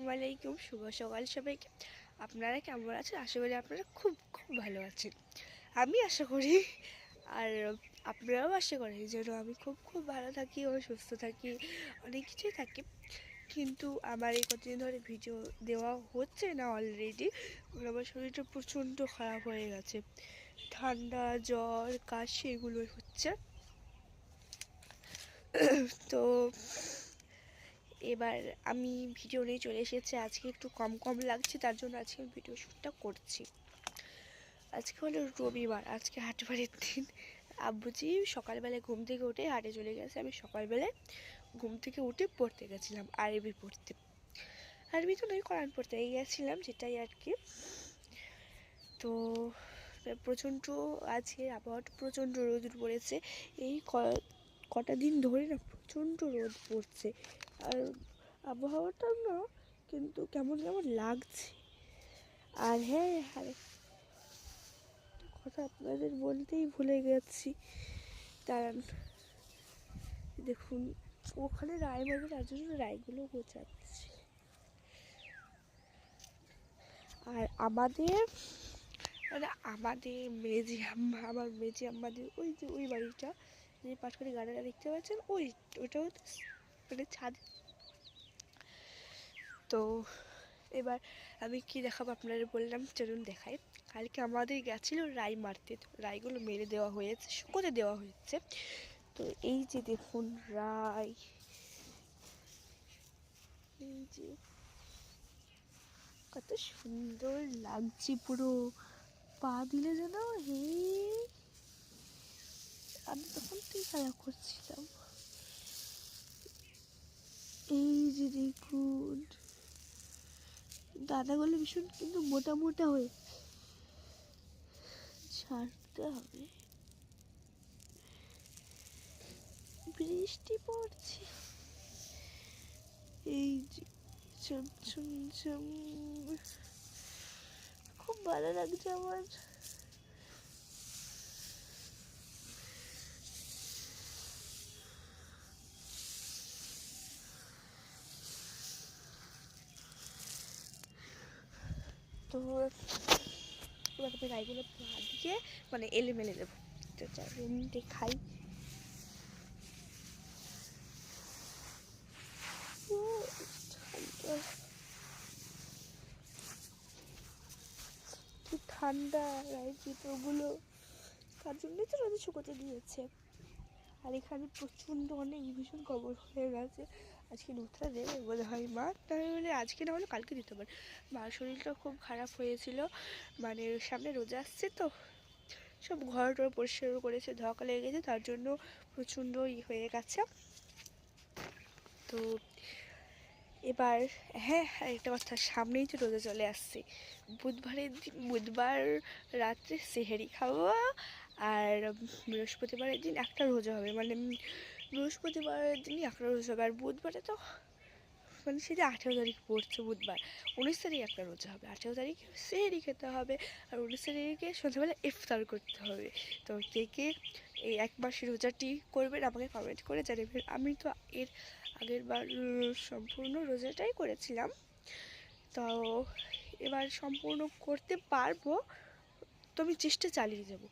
আসসালামাইকুম শুভ সকাল সবাইকে। আপনারা কেমন আছেন? আশা করি আপনারা খুব খুব ভালো আছেন। আমি আশা করি, আর আপনারাও আশা করেন যেন আমি খুব খুব ভালো থাকি ও সুস্থ থাকি, অনেক কিছুই থাকি। কিন্তু আমার এই কতদিন ধরে ভিডিও দেওয়া হচ্ছে না অলরেডি আমার শরীরটা প্রচণ্ড খারাপ হয়ে গেছে। ঠান্ডা, জ্বর, কাশি এগুলো হচ্ছে। তো এবার আমি ভিডিও নিয়ে চলে এসেছি। আজকে একটু কম কম লাগছে, তার জন্য আজকে আমি ভিডিও শ্যুটটা করছি। আজকে হলো রবিবার, আজকে হাটবারের দিন। আব্বুজি সকালবেলায় ঘুম থেকে উঠে হাটে চলে গেছে। আমি সকালবেলায় ঘুম থেকে উঠে পড়তে গেছিলাম, আরবি পড়তে। আরবি তো নয়, কোরআন পড়তে গেছিলাম সেটাই আর কি। তো প্রচণ্ড আজকে আবহাওয়াটা প্রচণ্ড রোদ পড়েছে। এই কটা দিন ধরে না প্রচণ্ড রোদ পড়ছে। আর আবহাওয়াটা না কিন্তু কেমন কেমন লাগছে। আর হ্যাঁ আরে কথা আপনাদের বলতেই ভুলে গেছি। দাঁড়ান, দেখুন, ওখানে রায় মারবে তার জন্য রায়গুলো গোছাচ্ছে। আর আমাদের মানে আমাদের মেজি আম্মা, আমার মেজি আম্মাদের ওই যে ওই বাড়িটা, যে পাশকারি গাড়িটা দেখতে পাচ্ছেন, ওই ওটাও তো মানে ছাদ তো এবার আমি কি দেখাবো আপনারা বললাম, চলুন দেখাই। কালকে আমাদের গেছিল রাই মারতে রাইগুলো মেরে দেওয়া হয়েছে, শুকোতে দেওয়া হয়েছে। তো এই যে দেখুন রাই এই যে কত সুন্দর লাগছে পুরো। পা দিলে যেন, হে! আমি তখন তুই খেলা করছিলাম। এই যে দেখুন দানাগুলো ভীষণ কিন্তু মোটা মোটা হয়ে ছাড়তে হবে। বৃষ্টি পড়ছে। এই যে খুব ভালো লাগছে আমার। তো এবার আমি রাইগুলো পা দিয়ে মানে এলে মেলে দেবো। তো চারটে খাই। কি ঠান্ডা রাই জুতোগুলো তার জন্যই তো রোদে শুকোতে দিয়েছে। আর এখানে প্রচণ্ড অনেক ভীষণ কবর হয়ে গেছে। আজকে দুধটা দেবে বলে হয়। মা, তাহলে মানে আজকে না হলে কালকে দিতে পারে মার শরীরটা খুব খারাপ হয়েছিল। মানে সামনে রোজা আসছে তো। সব ঘর টর পরিষ্কার করেছে ধোকা লেগে গেছে, তার জন্য প্রচণ্ড ই হয়ে গেছে। তো এবার হ্যাঁ একটা কথা, সামনেই তো রোজা চলে আসছে। বুধবারের দিন, বুধবার রাত্রে সেহেরি খাওয়া আর বৃহস্পতিবারের দিন একটা রোজা হবে। মানে বৃহস্পতিবারের দিনই একটা রোজা হবে আর বুধবারে তো মানে সেটা আঠেরো তারিখ পড়ছে বুধবার। উনিশ তারিখ একটা রোজা হবে, আঠেরো তারিখ সেহেরি খেতে হবে আর উনিশ তারিখে সন্ধ্যাবেলা ইফতার করতে হবে। তো কে কে এই এক মাসের রোজাটি করবেন আমাকে কমেন্ট করে জানাবেন। আমি তো এর আগের বার সম্পূর্ণ রোজাটাই করেছিলাম। তো এবার সম্পূর্ণ করতে পারব তো আমি চেষ্টা চালিয়ে যাব।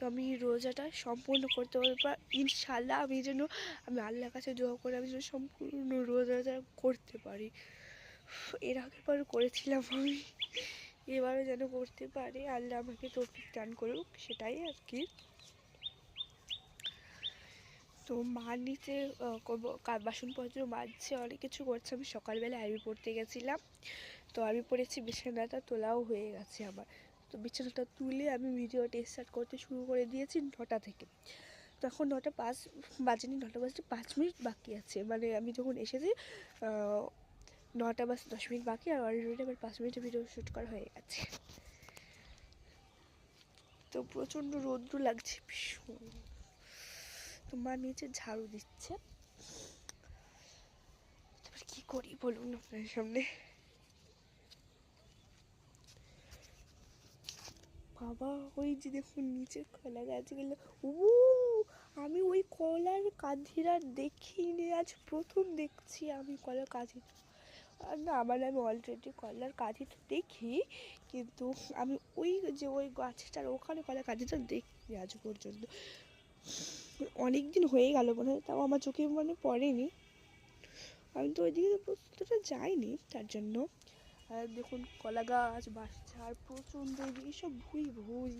তো আমি রোজাটা সম্পূর্ণ করতে পারব ইনশাল্লাহ আমি যেন, আমি আল্লাহর কাছে দোয়া করে আমি যেন সম্পূর্ণ রোজাটা করতে পারি। এর আগের বার করেছিলাম আমি, এবারও যেন করতে পারি। আল্লাহ আমাকে তৌফিক দান করুক, সেটাই আর কি। তো মা নিচে বাসনপত্র মাজছে, অনেক কিছু করছে। আমি সকালবেলা আরবি পড়তে গেছিলাম। তো আমি পড়েছি, বিছানাটা তোলাও হয়ে গেছে আমার। তো বিছানাটা তুলে আমি ভিডিওটা স্টার্ট করতে শুরু করে দিয়েছি নটা থেকে। তো এখন নটা পাঁচ, বাজেনি নটা বাজতে পাঁচ মিনিট বাকি আছে। মানে আমি যখন এসেছি নটা বাজ দশ মিনিট বাকি আর অলরেডি আমার পাঁচ মিনিটের ভিডিও শ্যুট করা হয়ে গেছে। তো প্রচণ্ড রৌদ্র লাগছে, ভীষণ। তোমার নিচে ঝাড়ু দিচ্ছে। তারপর কি করি বলুন আপনার সামনে? বাবা, ওই যে দেখুন নিচে কলা গাছগুলো। ও আমি ওই কলার কাঁধিরা দেখিনি, আজ প্রথম দেখছি আমি কলার কাঁধি। না মানে আমি অলরেডি কলার কাঠিটা দেখি, কিন্তু আমি ওই যে ওই গাছটার, ওখানে কলার কাঠিটা দেখিনি আজ পর্যন্ত। অনেক দিন হয়ে গেল মনে হয়, তাও আমার চোখে মানে পড়েনি। আমি তো ওইদিকে প্রস্তুতটা যাইনি, তার জন্য। দেখুন কলা গাছ, বাঁশঝাড়, প্রচণ্ড এদিকে সব ভুই ভুই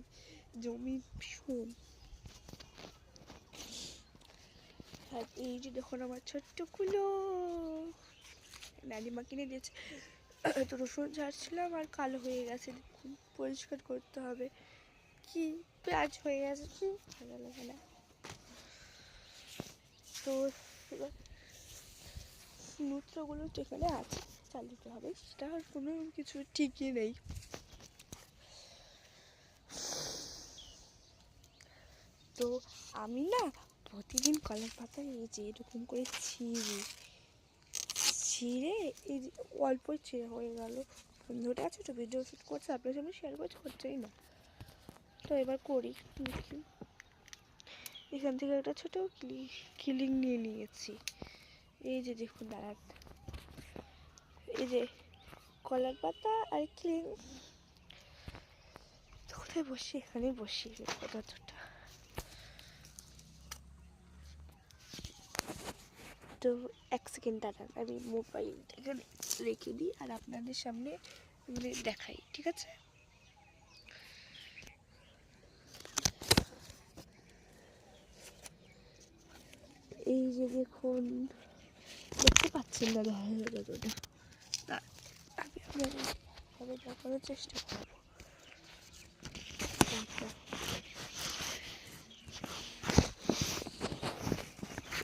জমি ভীষণ। আর এই যে দেখুন আমার ছোট্ট কুলো। নানিমা কিনে দিয়েছে। তো রসুন ঝাড়ছিলাম আর কালো হয়ে গেছে। দেখুন, পরিষ্কার করতে হবে। কি পেঁয়াজ হয়ে গেছে। কি ভালো লাগে না। তো নূত্রগুলো তো এখানে আছে। চাল হবে সেটা আর কোনো কিছু ঠিকই নেই। তো আমি না প্রতিদিন কলার পাতা এই যে এরকম করে ছিঁড়ি, ছিঁড়ে এই যে অল্পই ছিঁড়ে হয়ে গেল। বন্ধুটা তো ভিডিও শ্যুট করছে, আপনার সামনে শেয়ার করছে করছেই না। তো এবার করি, দেখি। এখান থেকে একটা ছোটো কিলিং নিয়ে নিয়েছি। এই যে দেখুন, দাঁড়ান। এই যে কলার পাতা আর ক্লিং কোথায় বসি? এখানে বসি পদার্থটা। তো এক সেকেন্ড দাঁড়ান, আমি মোবাইলটা এখানে রেখে দিই আর আপনাদের সামনে মানে দেখাই, ঠিক আছে? এই যে দেখুন, দেখতে পাচ্ছেন না যতটা না। আপনাদের দেখানোর চেষ্টা করব।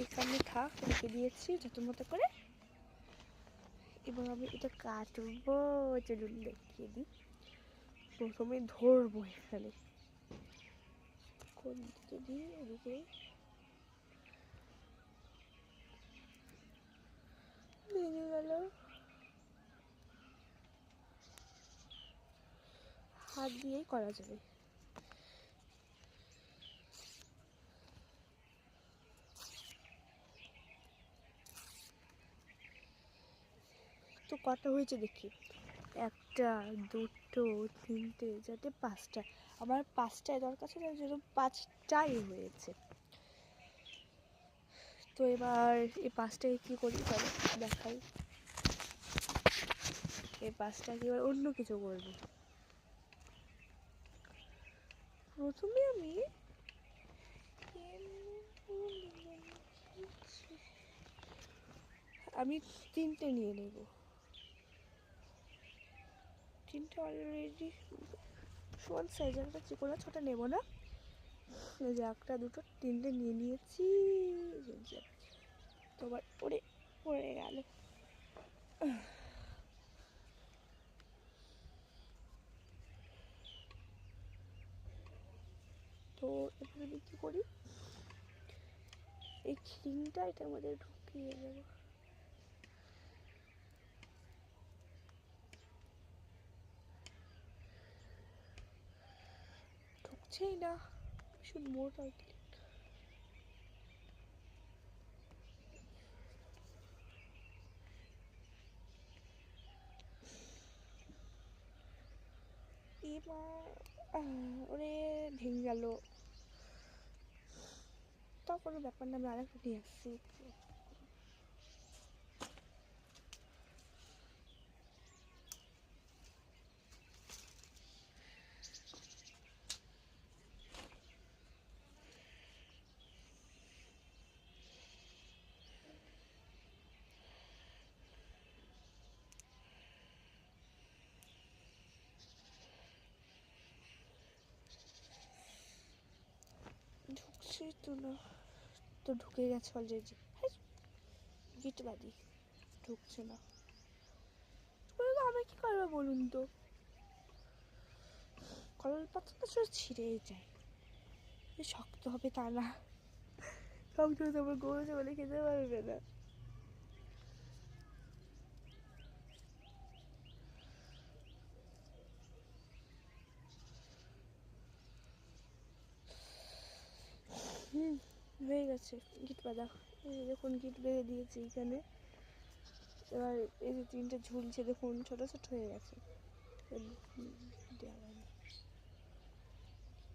এখানে থাক, রেখে দিয়েছি যত মতো করে। এবং আমি এটা কাটবো, চলুন দেখিয়ে দিই। প্রথমে ধরবো এখানে। কোন দিকে দিই এদিকে। ভেঙে গেল। হাত দিয়েই করা যাবে। তো কটা হয়েছে দেখি। একটা, দুটো, তিনটে যাতে পাঁচটা। আমার পাঁচটায় দরকার ছিল যেরকম পাঁচটাই হয়েছে। তো এবার এই পাঁচটায় কী করি দেখাই। এই পাঁচটাকে এবার অন্য কিছু করব। প্রথমে আমি আমি তিনটে নিয়ে নেব। তিনটে অলরেডি সমান সাইজের একটা চিকোনা ছোটো নেব না। যে একটা, দুটো, তিনটে নিয়ে নিয়েছি। তোমার পড়ে পড়ে গেল। তো আমি কী করি। এই খিংটা এটার মধ্যে ঢুকিয়ে দেবো। ঢুকছেই না, ভীষণ মোটা এবার ওরে ভেঙে গেল। তারপরে ব্যাপার না আমি আরেকটা নিয়ে আসছি। ঢুকছে তো না। তো ঢুকে গেছে অলরেডি গিট বাদি। ঢুকছে না। আমি কি করব বলুন তো? কলার পাতাটা শুধু ছিঁড়েই যায়। শক্ত হবে তা না। শক্ত হতে আমার গরু বলে খেতে পারবে না। হুম, হয়ে গেছে গিট বাঁধা এই দেখুন গিট বেঁধে দিয়েছি এখানে। এবার এই যে তিনটে ঝুলছে, দেখুন, ছোট ছোট হয়ে গেছে।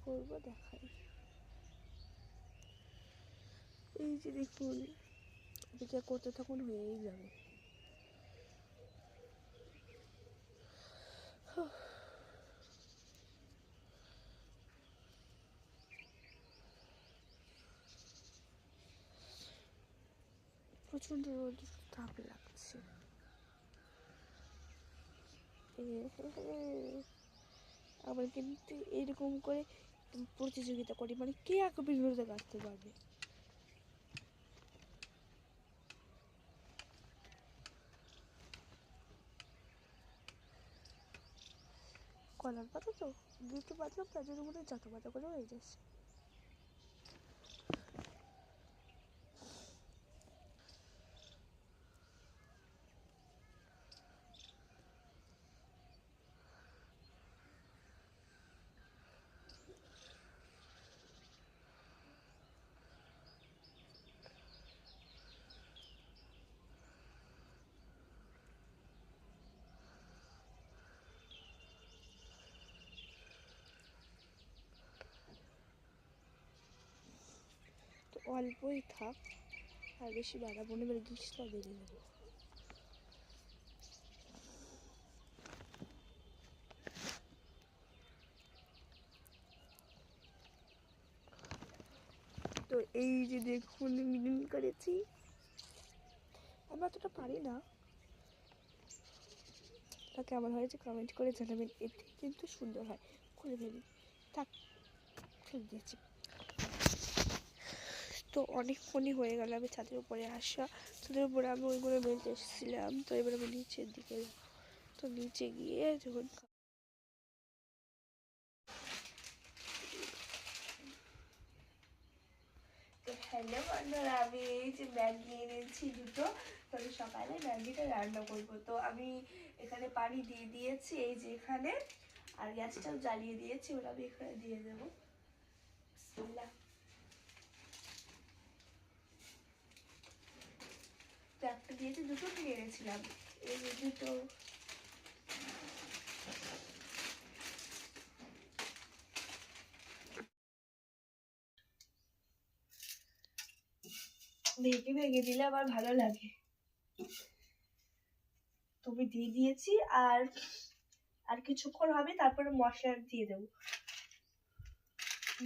করব, দেখাই। এই যে দেখুন, এটা করতে থাকুন, হয়েই যাবে। প্রচণ্ড রোদ, তাপ লাগছে। আবার কিন্তু এরকম করে প্রতিযোগিতা করি মানে কে আগে ভিডিওতে কাটতে পারবে? কলার পাতা তো, দুটো বাঁধলাম তার হয় যত পাতা করে হয়ে যাচ্ছে। অল্পই থাক, আর বেশি বাড়াবো না, এবার গ্রীষ্মটা বেরিয়ে দেবো তো এই যে দেখুন, মিলিন করেছি। আমি অতটা পারি না। তা কেমন হয়েছে কমেন্ট করে জানাবেন, এতে কিন্তু সুন্দর হয়। খুলে ফেলি। থাক, ফেলে দিয়েছি। তো অনেকক্ষণই হয়ে গেল আমি ছাদের উপরে আসা, ছাদের উপরে আমি ওইগুলো মেলতে এসেছিলাম। তো এবার আমি নিচের দিকে। তো নিচে গিয়ে যখন হ্যালো বন্ধুরা, আমি এই যে ম্যাগি এনেছি দুটো। তো সকালে ম্যাগিটা রান্না করব। তো আমি এখানে পানি দিয়ে দিয়েছি, এই যে এখানে। আর গ্যাসটাও জ্বালিয়ে দিয়েছি, ওটা আমি এখানে দিয়ে দেবো। বিসমিল্লাহ। তো দিয়েছি, দুটো কিনে এনেছিলাম। এই দুটো। ভেঙে ভেঙে দিলে আবার ভালো লাগে। তবে দিয়ে দিয়েছি, আর আর কিছুক্ষণ হবে, তারপরে মশলা দিয়ে দেবো।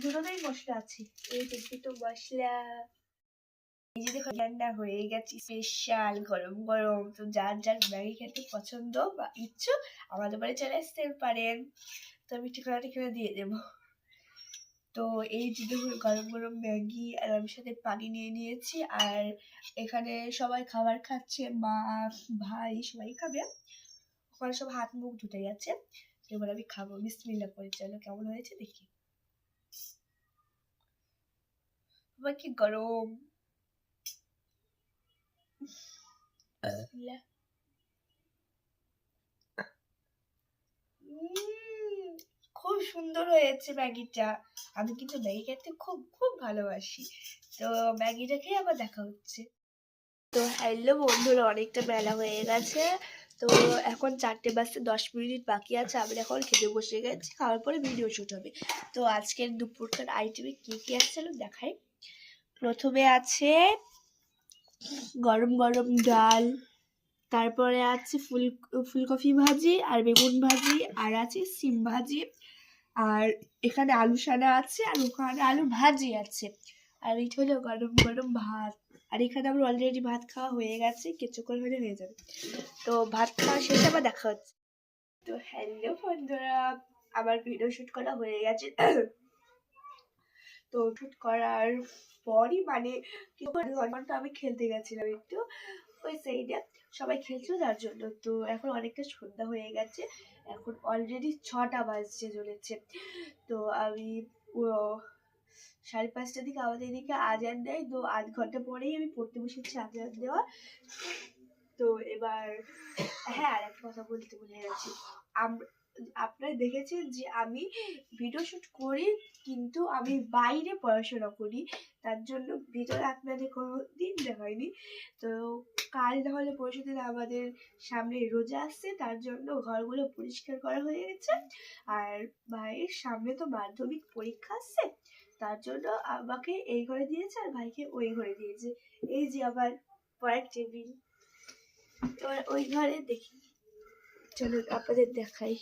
দুটোতেই মশলা আছে। এই যে দুটো মশলা। এই যে দেখো রান্না হয়ে গেছে। স্পেশাল গরম গরম। তো যার যার ম্যাগি খেতে পছন্দ বা ইচ্ছু আমাদের বাড়ি চলে আসতে পারেন। তো আমি ঠিকানা ঠিকানা দিয়ে দেবো। তো এই যে দেখুন, গরম গরম ম্যাগি আর আমি সাথে পানি নিয়ে নিয়েছি। আর এখানে সবাই খাবার খাচ্ছে। মা, ভাই সবাই খাবে। ওখানে সব হাত মুখ ধুতে গেছে। এবার আমি খাব। বিসমিল্লা করে চলো। কেমন হয়েছে দেখি। আবার কি গরম। বিসমিল্লাহ। খুব সুন্দর হয়েছে ম্যাগিটা। আমি কিন্তু ম্যাগি খেতে খুব খুব ভালোবাসি। তো ম্যাগিটা খেয়ে আবার দেখা হচ্ছে। তো হ্যালো বন্ধুরা অনেকটা বেলা হয়ে গেছে। তো এখন চারটে বাজতে দশ মিনিট বাকি আছে। আমি এখন খেতে বসে গেছি। খাওয়ার পরে ভিডিও শুট হবে। তো আজকের দুপুরকার আইটেমে কী কী আছে চলো দেখাই। প্রথমে আছে গরম গরম ডাল, তারপরে আছে ফুল, ফুলকপি ভাজি আর বেগুন ভাজি আর আছে সিম ভাজি। আর এখানে আলু সানা আছে আর ওখানে আলু ভাজি আছে। আর এটা হলো গরম গরম ভাত। আর এখানে আমার অলরেডি ভাত খাওয়া হয়ে গেছে, কিছুক্ষণ হলে হয়ে যাবে। তো ভাত খাওয়া শেষে, আবার দেখা হচ্ছে। তো হ্যালো বন্ধুরা, আমার ভিডিও শ্যুট করা হয়ে গেছে। তো শুট করার পরই মানে আমি খেলতে গেছিলাম একটু ওই সাইডে সবাই খেলছিল যার জন্য তো এখন অনেকটা সন্ধ্যা হয়ে গেছে। এখন অলরেডি ছটা বাজতে চলেছে। তো আমি সাড়ে পাঁচটার দিকে আমাদের এদিকে আজান দেয়। তো আধ ঘণ্টা পরেই আমি পড়তে বসেছি আজান দেওয়া। তো এবার হ্যাঁ আর একটা কথা বলতে ভুলে গেছি। আম আপনারা দেখেছেন যে আমি ভিডিও শ্যুট করি, কিন্তু আমি বাইরে পড়াশোনা করি। তার জন্য ভিতরে আপনাদের কোনো দিন দেখায়নি তো কাল নাহলে পরশু দিন আমাদের সামনে রোজা আসছে, তার জন্য ঘরগুলো পরিষ্কার করা হয়ে গেছে। আর ভাইয়ের সামনে তো মাধ্যমিক পরীক্ষা আসছে তার জন্য আমাকে এই ঘরে দিয়েছে আর ভাইকে ওই ঘরে দিয়েছে। এই যে আবার পড়ার টেবিল। এবার ওই ঘরে দেখি। চলুন আপনাদের দেখাই।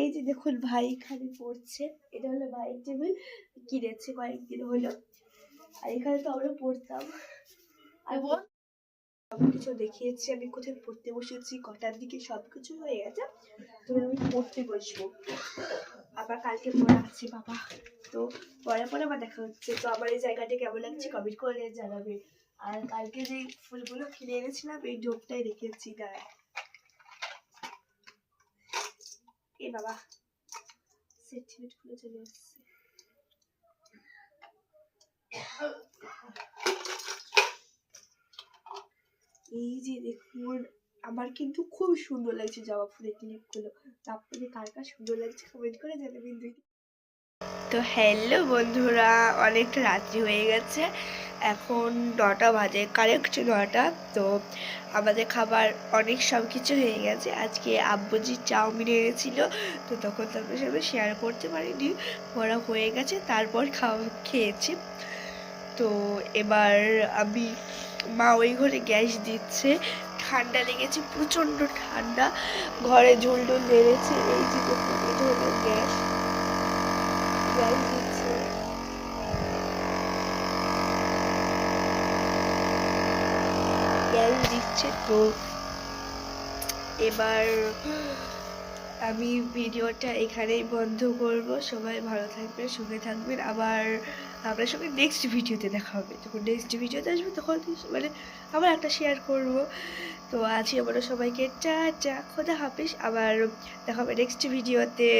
এই যে দেখুন ভাই এখানে পড়ছে। এটা হলো ভাইয়ের টেবিল কিনেছে কয়েকদিন হলো। আর এখানে তো আমরা পড়তাম। আর বোন সব কিছু দেখিয়েছি আমি কোথায় পড়তে বসেছি কটার দিকে সব কিছু হয়ে গেছে। তো আমি পড়তে বসবো। আবার কালকে পড়া আছে বাবা। তো পরে পরে আবার দেখা হচ্ছে। তো আমার এই জায়গাটা কেমন লাগছে কমেন্ট করে জানাবে আর কালকে যে ফুলগুলো কিনে এনেছিলাম এই ঢোকটাই রেখেছি দাঁড়া এ বাবা। সার্টিফিকেট খুলে চলে এসছে এই যে দেখুন, আমার কিন্তু খুব সুন্দর লাগছে জবা ফুলের ক্লিপগুলো আপনাদের কার কার সুন্দর লাগছে কমেন্ট করে জানাবেন দিদি তো হ্যালো বন্ধুরা, অনেকটা রাত্রি হয়ে গেছে। এখন নটা বাজে কারেক্ট নটা। তো আমাদের খাবার অনেক সব কিছু হয়ে গেছে। আজকে আব্বুজি চাউমিন এনেছিল, তো তখন তাদের সাথে শেয়ার করতে পারিনি। ওরা হয়ে গেছে, তারপর খাওয়া খেয়েছি। তো এবার আমি, মা ওই ঘরে গ্যাস দিচ্ছে। ঠান্ডা লেগেছে, প্রচণ্ড ঠান্ডা। ঘরে ঝুল টুল লেগেছে এই যে দেখুন এটা হলো গ্যাস গ্যাস দিচ্ছে। গ্যাস দিচ্ছে তো। এবার আমি ভিডিওটা এখানেই বন্ধ করব। সবাই ভালো থাকবেন, সুখে থাকবেন। আবার আপনার সঙ্গে নেক্সট ভিডিওতে দেখা হবে। যখন নেক্সট ভিডিওতে আসবে তখন মানে আবার একটা শেয়ার করব। তো আজকে আমরা সবাইকে টা টা খোদা হাফিস আবার দেখা হবে নেক্সট ভিডিওতে।